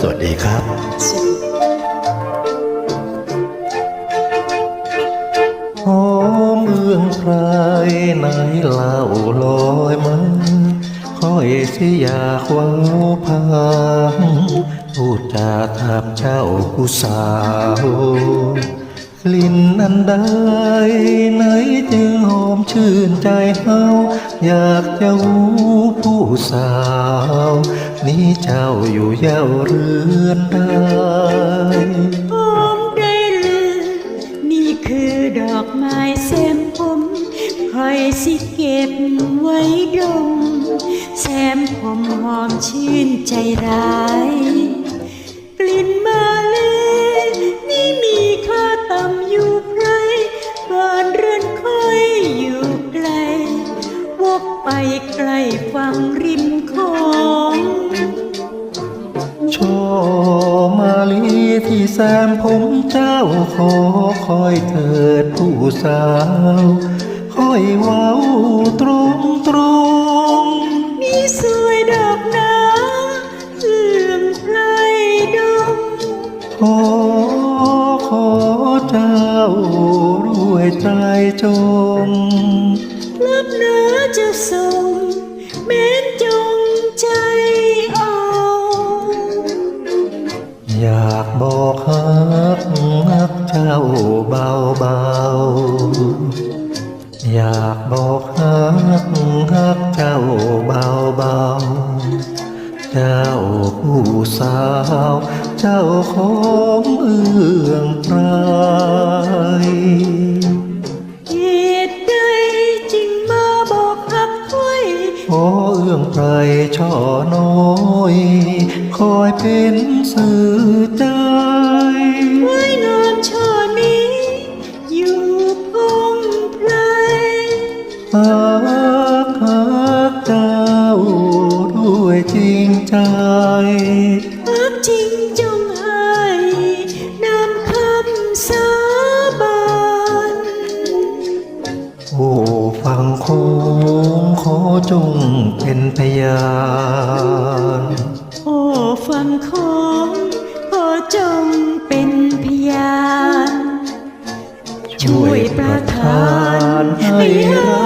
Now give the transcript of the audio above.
สวัสดีครับ หอมเอื้องใครไหนเล่าลอยมาคอยสิอยากว้าวพังพูดจาถามเจ้าผู้สาวลิ่นอันได้ไหนจะหอมชื่นใจเฮา อยากจะหูผู้สาว นี่เจ้าอยู่เย้าเรือนใดหอมได้เลยนี่คือดอกไม้แซมผมคอยสิเก็บไว้ดม แซมผมหอมชื่นใจร้าย ไปใกล้ฝั่งริมโของช่อมาลีที่แซมผมเจ้าขอคอยเถิดผู้สาวคอยเว้าตรงตรงมีสวยดอกนาเอื้อมไพรดงขอขอเจ้า รวยใจจงรับเนื้อจะส่งเม้นจงใจเอาอยากบอกฮักฮักเจ้าเบาเบาๆอยากบอกฮักฮักเจ้าเบาเบาๆเจ้าผู้สาว เจ้าของเอื้องไพร เอื้องไพรช่อน้อย คอยเป็นสื่อใจไว้งามช่อนี้ อยู่พงไพรฮักฮักเจ้าด้วยจริงใจหักจริงจง จงเป็นพยานโอ้ฟังของขอจงเป็นพยาน ช่วยประทานให้รักมันคง